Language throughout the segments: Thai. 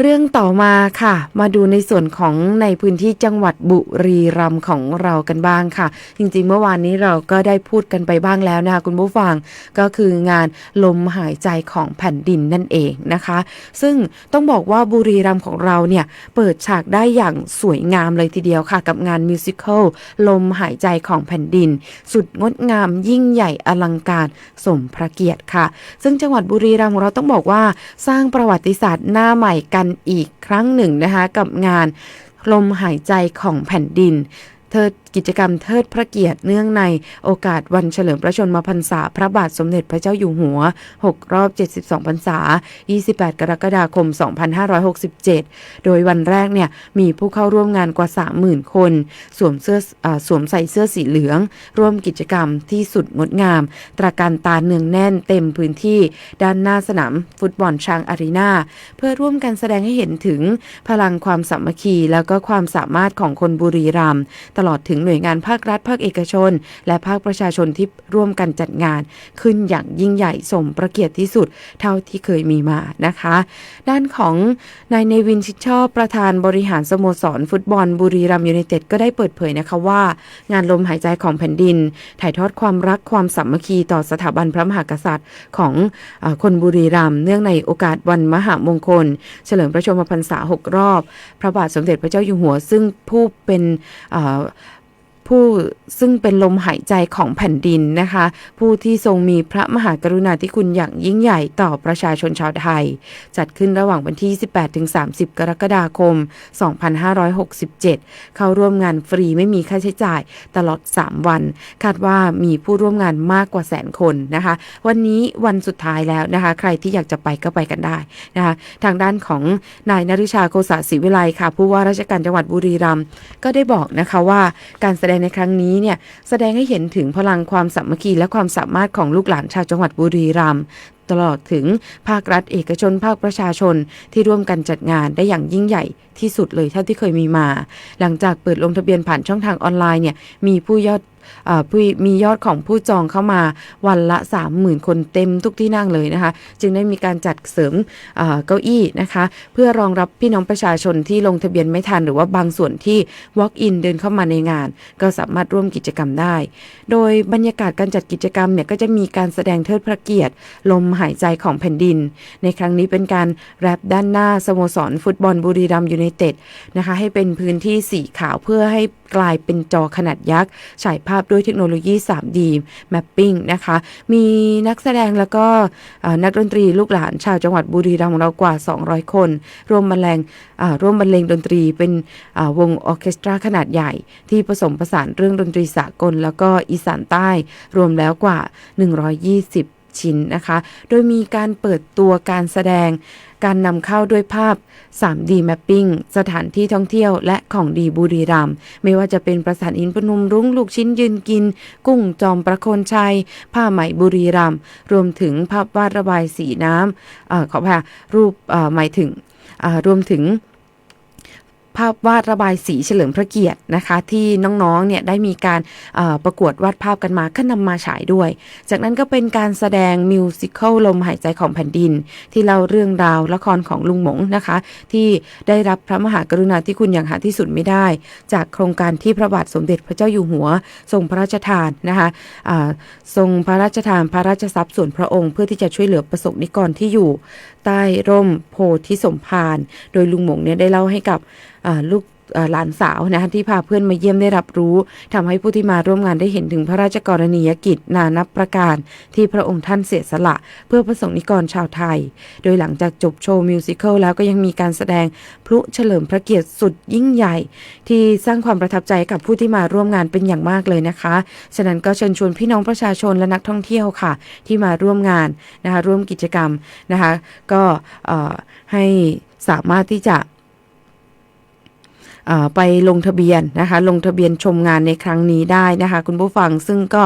เรื่องต่อมาค่ะ มาดูในส่วนของในพื้นที่จังหวัดบุรีรัมย์ของเรากันบ้างค่ะ จริงๆ เมื่อวานนี้เราก็ได้พูดกันไปบ้างแล้วนะคะคุณผู้ฟังก็คืองานลมหายใจของแผ่นดินนั่นเองนะคะ ซึ่งต้องบอกว่าบุรีรัมย์ของเราเนี่ย เปิดฉากได้อย่างสวยงามเลยทีเดียวค่ะ กับงานมิวสิควลลมหายใจของแผ่นดิน สุดงดงามยิ่งใหญ่อลังการสมพระเกียรติค่ะ ซึ่งจังหวัดบุรีรัมย์ของเราต้องบอกว่าสร้างประวัติศาสตร์หน้าใหม่กันอีกครั้งหนึ่งนะคะกับงานลมหายใจของแผ่นดิน เทิด กิจกรรมเทิดพระเกียรติเนื่องในโอกาสวันเฉลิมพระชนมพรรษา พระบาทสมเด็จพระเจ้าอยู่หัว 6 รอบ 72 พรรษา 28 กรกฎาคม 2567 โดยวันแรกเนี่ยมีผู้เข้าร่วมงานกว่า 30,000 คน สวมเสื้ออสวมใส่เสื้อสีเหลือง ร่วมกิจกรรมที่สุดงดงาม ตราการตาเนืองแน่นเต็มพื้นที่ ด้านหน้าสนามฟุตบอลช้างอารีนาเพื่อร่วมกันแสดงให้เห็นถึงพลังความสามัคคี แล้วก็ความสามารถของคนบุรีรัมย์ตลอดถึงหน่วยงานภาครัฐ ภาคเอกชน และภาคประชาชนที่ร่วมกันจัดงาน ขึ้นอย่างยิ่งใหญ่สมประเกียรติที่สุดเท่าที่เคยมีมานะคะ ด้านของนายเนวินชิดชอบประธานบริหารสโมสร ฟุตบอลบุรีรัมยูไนเต็ดก็ได้เปิดเผยนะคะว่า งานลมหายใจของแผ่นดิน ถ่ายทอดความรักความสามัคคีต่อสถาบันพระมหากษัตริย์ของอคนบุรีรัมเนื่องในโอกาสวันมหามงคล เฉลิมพระชนมพรรษา 6 รอบ พระบาทสมเด็จพระเจ้าอยู่หัว ซึ่งผู้เป็น ผู้ซึ่งเป็นลมหายใจของแผ่นดินนะคะ ผู้ที่ทรงมีพระมหากรุณาธิคุณอย่างยิ่งใหญ่ต่อประชาชนชาวไทย จัดขึ้นระหว่างวันที่ 18-30 กรกฎาคม 2567 เข้าร่วมงานฟรีไม่มีค่าใช้จ่ายตลอด 3 วัน คาดว่ามีผู้ร่วมงานมากกว่าแสนคนนะคะ วันนี้วันสุดท้ายแล้วนะคะ ใครที่อยากจะไปก็ไปกันได้นะคะทางด้านของนายนริชาโคสาศิวิไลค่ะ ผู้ว่าราชการจังหวัดบุรีรัมย์ก็ได้บอกนะคะว่าการแสดงในครั้งนี้เนี่ยแสดงให้เห็นถึงพลังความสามัคคีและความสามารถของลูกหลานชาวจังหวัดบุรีรัมย์ตลอดถึงภาครัฐเอกชนภาคประชาชนที่ร่วมกันจัดงานได้อย่างยิ่งใหญ่ที่สุดเลยเท่าที่เคยมีมา หลังจากเปิดลงทะเบียนผ่านช่องทางออนไลน์เนี่ยมีผู้ยอด มียอดของผู้จองเข้ามาวันละ 30,000 คนเต็มทุกที่นั่งเลยนะคะ จึงได้มีการจัดเสริมเก้าอี้นะคะ เพื่อรองรับพี่น้องประชาชนที่ลงทะเบียนไม่ทันหรือว่าบางส่วนที่ walk in เดินเข้ามาในงาน ก็สามารถร่วมกิจกรรมได้ โดยบรรยากาศการจัดกิจกรรมเนี่ยก็จะมีการแสดงเทิดพระเกียรติ ลมหายใจของแผ่นดิน ในครั้งนี้เป็นการแรปด้านหน้าสโมสรฟุตบอลบุรีรัมย์ยูไนเต็ดนะคะให้เป็นพื้นที่สีขาวเพื่อให้ กลายเป็นจอขนาดยักษ์ฉายภาพด้วยเทคโนโลยี 3D Mapping นะคะ มีนักแสดงแล้วก็นักดนตรีลูกหลานชาวจังหวัดบุรีรัมย์ของเรากว่า 200 คน ร่วมบรรเลงอ่าร่วมบรรเลงดนตรีเป็นวงออเคสตราขนาดใหญ่ ที่ผสมผสานเรื่องดนตรีสากล แล้วก็อีสานใต้รวมแล้วกว่า 120 ชิ้นนะคะ โดยมีการเปิดตัวการแสดง การนำเข้าด้วยภาพ 3D Mapping สถานที่ท่องเที่ยวและของดีบุรีรัมย์ไม่ว่าจะเป็นประสานอินพนมรุ้งลูกชิ้นยืนกิน กุ้งจอมประโคนชัย ผ้าไหมบุรีรัมย์รวมถึงภาพวาดระบายสีน้ำเอขอพารูปหมายถึงรวมถึง ภาพวาดระบายสีเฉลิมพระเกียรตินะคะ ที่น้องๆเนี่ยได้มีการประกวดวาดภาพกันมาก็นำมาฉายด้วย จากนั้นก็เป็นการแสดงมิวสิควลลมหายใจของแผ่นดิน ที่เล่าเรื่องราวละครของลุงหมงนะคะ ที่ได้รับพระมหากรุณาธิคุณอย่างหาที่สุดไม่ได้ จากโครงการที่พระบาทสมเด็จพระเจ้าอยู่หัว ทรงพระราชทานนะคะทรงพระราชทานพระราชทรัพย์ส่วนพระองค์เพื่อที่จะช่วยเหลือประสบนิกรที่อยู่ ใต้ร่มโพธิสมภารโดยลุงหมงเนี่ยได้เล่าให้กับลูกหลานสาวนะคะที่พาเพื่อนมาเยี่ยมได้รับรู้ทำให้ผู้ที่มาร่วมงานได้เห็นถึงพระราชกรณียกิจนานับประการที่พระองค์ท่านเสียสละ เพื่อประสงค์นิกรชาวไทย โดยหลังจากจบโชว์มิวสิควลแล้วก็ยังมีการแสดงพลุเฉลิมพระเกียรติสุดยิ่งใหญ่ ที่สร้างความประทับใจกับผู้ที่มาร่วมงานเป็นอย่างมากเลยนะคะ ฉะนั้นก็เชิญชวนพี่น้องประชาชนและนักท่องเที่ยวค่ะ ที่มาร่วมงานนะคะร่วมกิจกรรมนะคะ ก็ให้สามารถที่จะ ไปลงทะเบียนนะคะ ลงทะเบียนชมงานในครั้งนี้ได้นะคะ คุณผู้ฟังซึ่งก็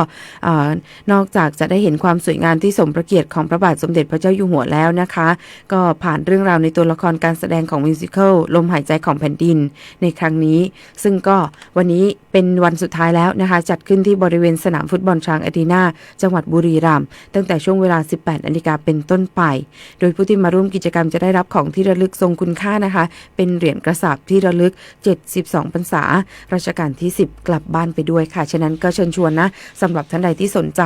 นอกจากจะได้เห็นความสวยงามที่สมพระเกียรติของพระบาทสมเด็จพระเจ้าอยู่หัวแล้วนะคะ ก็ผ่านเรื่องราวในตัวละครการแสดงของมิวสิควลลมหายใจของแผ่นดินในครั้งนี้ ซึ่งก็วันนี้เป็นวันสุดท้ายแล้วนะคะ จัดขึ้นที่บริเวณสนามฟุตบอลช้างอารีนาจังหวัดบุรีรัมย์ตั้งแต่ช่วงเวลา 18นาฬิกาเป็นต้นไป โดยผู้ที่มาร่วมกิจกรรมจะได้รับของที่ระลึกทรงคุณค่านะคะ เป็นเหรียญกระสาบที่ระลึก72พรรษารัชกาลที่ 10 กลับบ้านไปด้วยค่ะ ฉะนั้นก็เชิญชวนนะสำหรับท่านใดที่สนใจ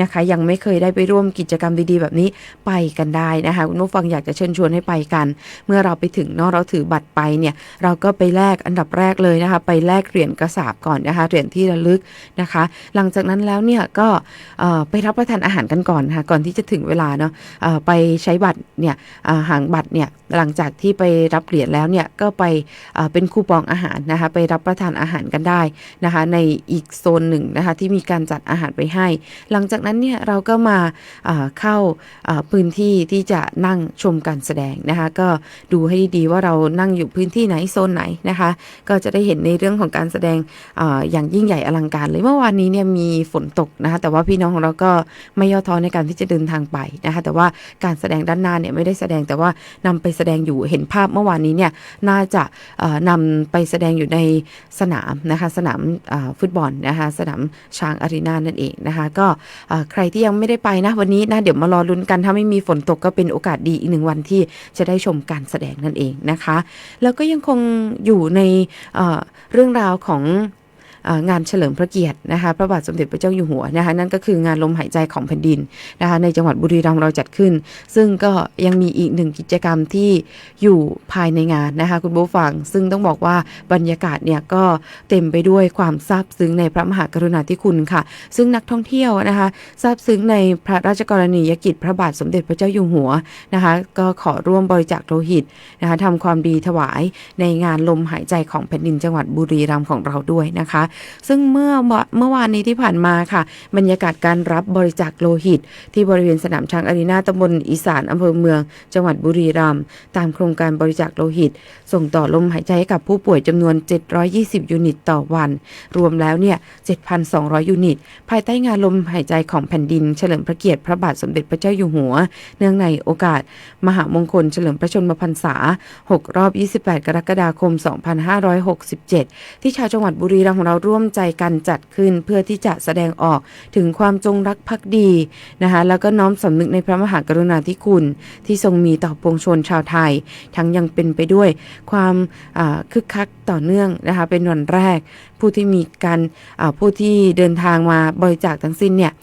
นะคะ ยังไม่เคยได้ไปร่วมกิจกรรมดีๆ แบบนี้ไปกันได้นะคะคุณผู้ฟังอยากจะเชิญชวนให้ไปกัน เมื่อเราไปถึงเนอะเราถือบัตรไปเนี่ยเราก็ไปแลกอันดับแรกเลยนะคะ ไปแลกเหรียญกระสาบก่อนนะคะเหรียญที่ระลึกนะคะ หลังจากนั้นแล้วเนี่ยก็ไปรับประทานอาหารกันก่อนค่ะก่อนที่จะถึงเวลาเนาะไปใช้บัตรเนี่ยหางบัตรเนี่ยหลังจากที่ไปรับเหรียญแล้วเนี่ยก็ไปเอ่อเป็นคูปองอาหารนะคะไปรับประทานอาหารกันได้นะคะในอีกโซนหนึ่งนะคะที่มีการจัดอาหารไปให้ หลังจากนั้นเนี่ยเราก็มาเข้าพื้นที่ที่จะนั่งชมการแสดงนะคะก็ดูให้ดีว่าเรานั่งอยู่พื้นที่ไหนโซนไหนนะคะก็จะได้เห็นในเรื่องของการแสดงออย่างยิ่งใหญ่อลังการเลยเมื่อวานนี้เนี่ยมีฝนตกนะคะแต่ว่าพี่น้องของเราก็ไม่ย่อท้อในการที่จะเดินทางไปนะคะแต่ว่าการแสดงด้านหน้าเนี่ยไม่ได้แสดงแต่ว่านำไปแสดงอยู่เห็นภาพเมื่อวานนี้เนี่ยน่าจะเอ่อนำไปแสดงอยู่ในสนามนะคะสนามฟุตบอลนะคะสนามช้างอารีนานั่นเองนะคะก็ใครที่ยังไม่ได้ไปนะวันนี้นะเดี๋ยวมารอลุ้นกันถ้าไม่มีฝนตกก็เป็นโอกาสดีอีกหนึ่งวันที่จะได้ชมการแสดงนั่นเองนะคะ แล้วก็ยังคงอยู่ในเรื่องราวของ งานเฉลิมพระเกียรตินะคะพระบาทสมเด็จพระเจ้าอยู่หัวนะคะนั่นก็คืองานลมหายใจของแผ่นดินนะคะในจังหวัดบุรีรัมย์เราจัดขึ้น ซึ่งก็ยังมีอีกหนึ่งกิจกรรมที่อยู่ภายในงานนะคะคุณผู้ฟัง ซึ่งต้องบอกว่าบรรยากาศเนี่ยก็เต็มไปด้วยความซาบซึ้งในพระมหากรุณาธิคุณค่ะ ซึ่งนักท่องเที่ยวนะคะซาบซึ้งในพระราชกรณียกิจพระบาทสมเด็จพระเจ้าอยู่หัวนะคะก็ขอร่วมบริจาคโลหิตนะคะทำความดีถวายในงานลมหายใจของแผ่นดินจังหวัดบุรีรัมย์ของเราด้วยนะคะซึ่งเมื่อเมื่อวานนี้ที่ผ่านมาค่ะ บรรยากาศการรับบริจาคโลหิต ที่บริเวณสนามช้างอารีนาตำบลอีสานอำเภอเมือง จังหวัดบุรีรัมย์ตามโครงการบริจาคโลหิต ส่งต่อลมหายใจให้กับผู้ป่วยจำนวน 720 ยูนิตต่อวัน รวมแล้วเนี่ย 7,200 ยูนิต ภายใต้งานลมหายใจของแผ่นดิน เฉลิมพระเกียรติพระบาทสมเด็จพระเจ้าอยู่หัว เนื่องในโอกาส มหามงคลเฉลิมพระชนมพรรษา 6 รอบ 28 กรกฎาคม 2567 ที่ชาวจังหวัดบุรีรัมย์ของเราร่วมใจกันจัดขึ้นเพื่อที่จะแสดงออกถึงความจงรักภักดีนะคะแล้วก็น้อมสำนึกในพระมหากรุณาธิคุณ ที่ทรงมีต่อปวงชนชาวไทย ทั้งยังเป็นไปด้วยความคึกคักต่อเนื่องนะคะเป็นวันแรก ผู้ที่มีการผู้ที่เดินทางมาบริจาคทั้งสิ้นเนี่ย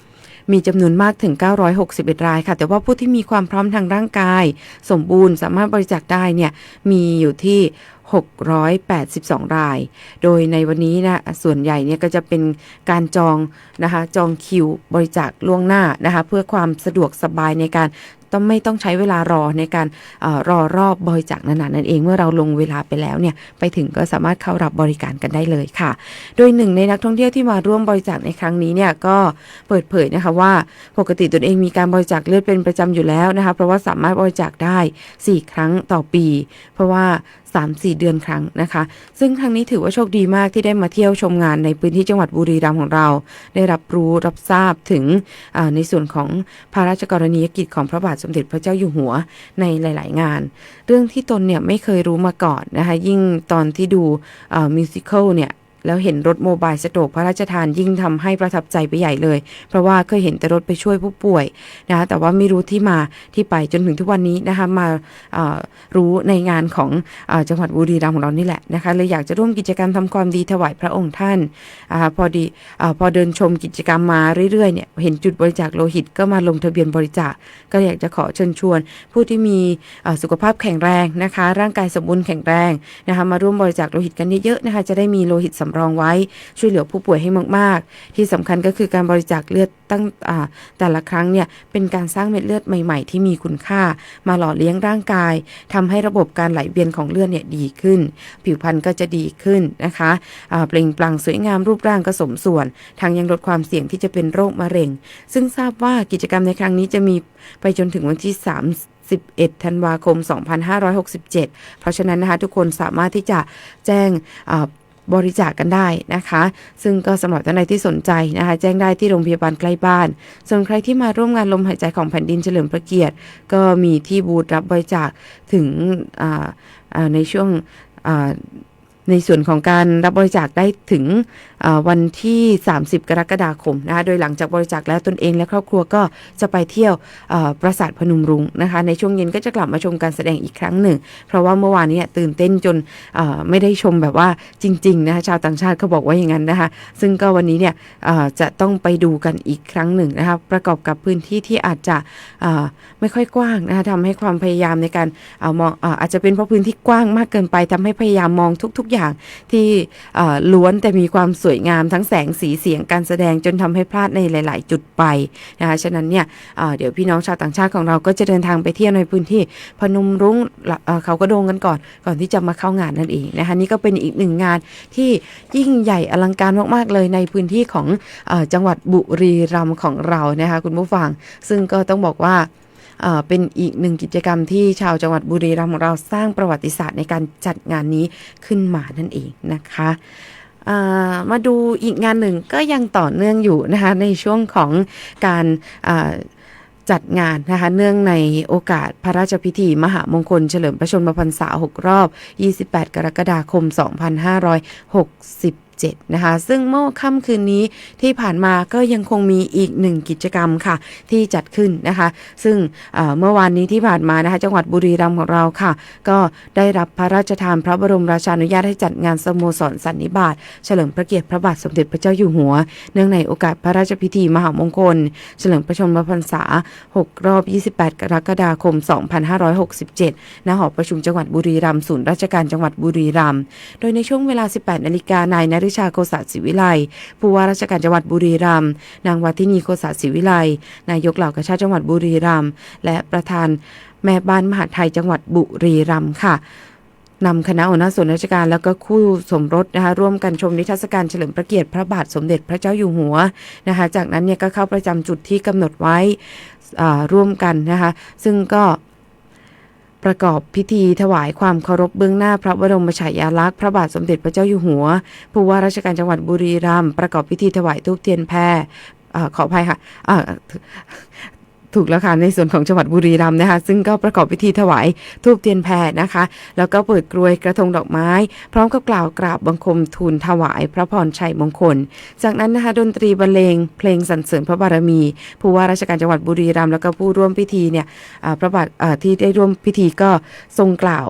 มีจำนวนมากถึง 961 รายค่ะ แต่ว่าผู้ที่มีความพร้อมทางร่างกาย สมบูรณ์สามารถบริจาคได้เนี่ย มีอยู่ที่ 682 ราย โดยในวันนี้นะ ส่วนใหญ่เนี่ยก็จะเป็นการจองนะคะ จองคิวบริจาคล่วงหน้านะคะ เพื่อความสะดวกสบายในการต้องไม่ต้องใช้เวลารอในการอรอรอบบริจาคนานๆนั่นเองเมื่อเราลงเวลาไปแล้วเนี่ยไปถึงก็สามารถเข้ารับบริการกันได้เลยค่ะ โดยหนึ่งในนักท่องเที่ยวที่มาร่วมบริจาคในครั้งนี้เนี่ยก็เปิดเผยนะคะว่าปกติตนเองมีการบริจาคเลือดเป็นประจำอยู่แล้วนะคะเพราะว่าสามารถบริจาคได้ 4 ครั้งต่อปี เพราะว่า 3-4 เดือนครั้งนะคะ ซึ่งครั้งนี้ถือว่าโชคดีมากที่ได้มาเที่ยวชมงานในพื้นที่จังหวัดบุรีรัมย์ของเรา ได้รับรู้รับทราบถึงในส่วนของพระราชกรณียกิจของพระบาทสมเด็จพระเจ้าอยู่หัวในหลาย ๆ งาน เรื่องที่ตนเนี่ยไม่เคยรู้มาก่อนนะคะ ยิ่งตอนที่ดูมิวสิควลเนี่ย แล้วเห็นรถโมบายสโตกพระราชทานยิ่งทำให้ประทับใจไปใหญ่เลย เพราะว่าเคยเห็นแต่รถไปช่วยผู้ป่วยนะคะแต่ว่าไม่รู้ที่มาที่ไปจนถึงทุกวันนี้นะคะมารู้ในงานของอจังหวัดบุรีรัมย์ของเรานี่แหละนะคะเลยอยากจะร่วมกิจกรรมทำความดีถวายพระองค์ท่านอาพอดีอพอเดินชมกิจกรรมมาเรื่อยๆเนี่ยเห็นจุดบริจาคโลหิตก็มาลงทะเบียนบริจาคก็อยากจะขอเชิญชวน ผู้ที่มีสุขภาพแข็งแรงนะคะ ร่างกายสมบูรณ์แข็งแรงนะคะมาร่วมบริจาคโลหิตกันเยอะๆนะคะจะได้มีโลหิตสำรองไว้ ช่วยเหลือผู้ป่วยให้มากๆ ที่สำคัญก็คือการบริจาคเลือดตั้งแต่ละครั้งเนี่ยเป็นการสร้างเม็ดเลือดใหม่ๆ ที่มีคุณค่า มาหล่อเลี้ยงร่างกายทำให้ระบบการไหลเวียนของเลือดเนี่ยดีขึ้น ผิวพรรณก็จะดีขึ้นนะคะเปล่งปลั่งสวยงามรูปร่างก็สมส่วนทั้งยังลดความเสี่ยงที่จะเป็นโรคมะเร็ง ซึ่งทราบว่ากิจกรรมในครั้งนี้จะมีไปจนถึงวันที่ 3 11 ธันวาคม 2567 เพราะฉะนั้นนะคะทุกคนสามารถที่จะแจ้งอ่า บริจาคกันได้นะคะ ซึ่งก็สำหรับท่านใดที่สนใจนะคะ แจ้งได้ที่โรงพยาบาลใกล้บ้าน ส่วนใครที่มาร่วมงานลมหายใจของแผ่นดินเฉลิมพระเกียรติ ก็มีที่บูธรับบริจาคถึงในช่วง ในส่วนของการรับบริจาคได้ถึงวันที่ 30 กรกฎาคมนะคะโดยหลังจากบริจาคแล้วตนเองและครอบครัวก็จะไปเที่ยวปราสาทพนมรุ้งนะคะในช่วงเย็นก็จะกลับมาชมการแสดงอีกครั้งหนึ่ง เพราะว่าเมื่อวานนี้ตื่นเต้นจนไม่ได้ชมแบบว่าจริงๆนะคะชาวต่างชาติเขาบอกว่าอย่างนั้นนะคะซึ่งก็วันนี้เนี่ยจะต้องไปดูกันอีกครั้งหนึ่งนะคะประกอบกับพื้นที่ที่อาจจะไม่ค่อยกว้างนะคะทำให้ความพยายามในการเอามองอาอาจจะเป็นเพราะพื้นที่กว้างมากเกินไปทำให้พยายามมองทุกๆอย่างที่อ่ล้วนแต่มีความสวยงามทั้งแสงสีเสียงการแสดงจนทำให้พลาดในหลาย ๆ จุดไปนะคะฉะนั้นเนี่ยเดี๋ยวพี่น้องชาวต่างชาติของเราก็จะเดินทางไปเที่ยวในพื้นที่พนมรุ้งเเขาก็โดงกันก่อนก่อนที่จะมาเข้างานนั่นเองนะคะนี่ก็เป็นอีกหนึ่งงานที่ยิ่งใหญ่อลังการมาก ๆ เลยในพื้นที่ของอจังหวัดบุรีรัมย์ของเรานะคะคุณผู้ฟัง ซึ่งก็ต้องบอกว่า เป็นอีกหนึ่งกิจกรรมที่ชาวจังหวัดบุรีรัมย์ของเราสร้างประวัติศาสตร์ในการจัดงานนี้ขึ้นมานั่นเองนะคะามาดูอีกงานหนึ่งก็ยังต่อเนื่องอยู่นะคะในช่วงของการาจัดงานนะคะเนื่องในโอกาสพระราชพิธี มหามงคลเฉลิมพระชนมพรรษา 6 รอบ 28 กรกฎาคม 7 นะคะ ซึ่งเมื่อค่ำคืนนี้ที่ผ่านมาก็ยังคงมีอีกหนึ่งกิจกรรมค่ะ ที่จัดขึ้นนะคะ ซึ่งเเมื่อวานนี้ที่ผ่านมานะคะ จังหวัดบุรีรัมย์ของเราค่ะ ก็ได้รับพระราชทานพระบรมราชานุญาตให้จัดงานสโมสรสันนิบาตเฉลิมพระเกียรติพระบาทสมเด็จพระเจ้าอยู่หัว เนื่องในโอกาสพระราชพิธีมหามงคล เฉลิมพระชนมพรรษา 6 รอบ 28 กรกฎาคม 2567ณหอประชุมจังหวัดบุรีรัมย์ศูนย์ราชการจังหวัดบุรีรัมย์โดยในช่วงเวลา 18 นาฬิกานายนริชาโกษาศิวิไลผู้ว่าราชการจังหวัดบุรีรัมย์นางวัทินีโกษาศิวิไลนายกเหล่ากาชาติจังหวัดบุรีรัมย์และประธานแม่บ้านมหาไทยจังหวัดบุรีรัมย์ค่ะนำคณะหัวหน้าส่วนราชการแล้วก็คู่สมรสนะคะร่วมกันชมนิทรรศการเฉลิมพระเกียรติพระบาทสมเด็จพระเจ้าอยู่หัวนะคะจากนั้นเนี่ยก็เข้าประจำจุดที่กำหนดไว้ร่วมกันนะคะซึ่งก็ ประกอบพิธีถวายความเคารพเบื้องหน้าพระบรมฉายาลักษณ์พระบาทสมเด็จพระเจ้าอยู่หัว ผู้ว่าราชการจังหวัดบุรีรัมย์ประกอบพิธีถวายทูปเทียนแพรอ่ขออภัยค่ะ ถูกแล้วค่ะในส่วนของจังหวัดบุรีรัมย์นะคะ ซึ่งก็ประกอบพิธีถวายทูบเทียนแพรนะคะ แล้วก็เปิดกรวยกระทงดอกไม้ พร้อมกับกล่าวกราบบังคมทูลถวายพระพรชัยมงคล จากนั้นนะคะดนตรีบรรเลงเพลงสรรเสริญพระบารมี ผู้ว่าราชการจังหวัดบุรีรัมย์แล้วก็ผู้ร่วมพิธีเนี่ยอ่าพระบาทอ่าที่ได้ร่วมพิธีก็ทรงกล่าว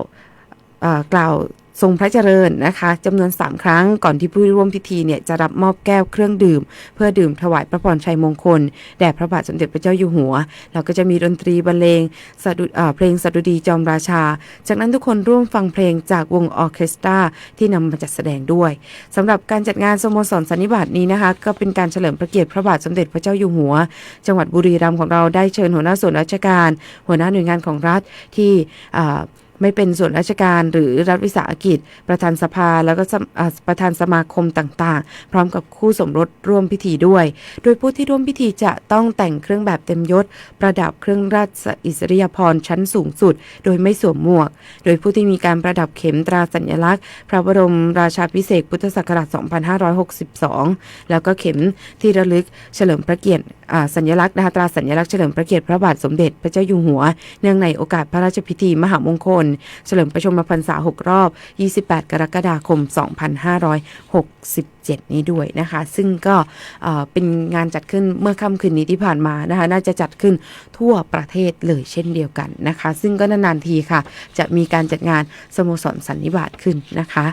อ่ากล่าว ทรงพระเจริญนะคะจำนวน 3 ครั้งก่อนที่ผู้ร่วมพิธีเนี่ยจะรับมอบแก้วเครื่องดื่ม เพื่อดื่มถวายพระพรชัยมงคลแด่พระบาทสมเด็จพระเจ้าอยู่หัว แล้วก็จะมีดนตรีบรรเลงสดุดเพลงสดุดีจอมราชา จากนั้นทุกคนร่วมฟังเพลงจากวงออเคสตราที่นำมาจัดแสดงด้วยสำหรับการจัดงานสโมสรสันนิบาตนี้นะคะ ก็เป็นการเฉลิมพระเกียรติพระบาทสมเด็จพระเจ้าอยู่หัว จังหวัดบุรีรัมย์ของเราได้เชิญหัวหน้าส่วนราชการ หัวหน้าหน่วยงานของรัฐที่ ไม่เป็นส่วนราชการหรือรัฐวิสาหกิจ ประธานสภาแล้วก็ประธานสมาคมต่างๆ พร้อมกับคู่สมรสร่วมพิธีด้วย โดยผู้ที่ร่วมพิธีจะต้องแต่งเครื่องแบบเต็มยศ ประดับเครื่องราชอิสริยาภรณ์ชั้นสูงสุด โดยไม่สวมหมวก โดยผู้ที่มีการประดับเข็มตราสัญลักษณ์ พระบรมราชาพิเศษพุทธศักราช 2562 แล้วก็เข็มที่ระลึกเฉลิมพระเกียรติสัญลักษณ์นะคะตราสัญลักษณ์เฉลิมพระเกียรติพระบาทสมเด็จพระเจ้าอยู่หัว เนื่องในโอกาสพระราชพิธีมหามงคลเฉลิมประชมพรรษา 6 รอบ 28 กรกฎาคม 2567 นี้ด้วยนะคะ ซึ่งก็เป็นงานจัดขึ้นเมื่อค่ำคืนนี้ที่ผ่านมานะคะ น่าจะจัดขึ้นทั่วประเทศเลยเช่นเดียวกันนะคะ ซึ่งก็นานๆทีค่ะ จะมีการจัดงานสโมสรสันนิบาตขึ้นนะคะ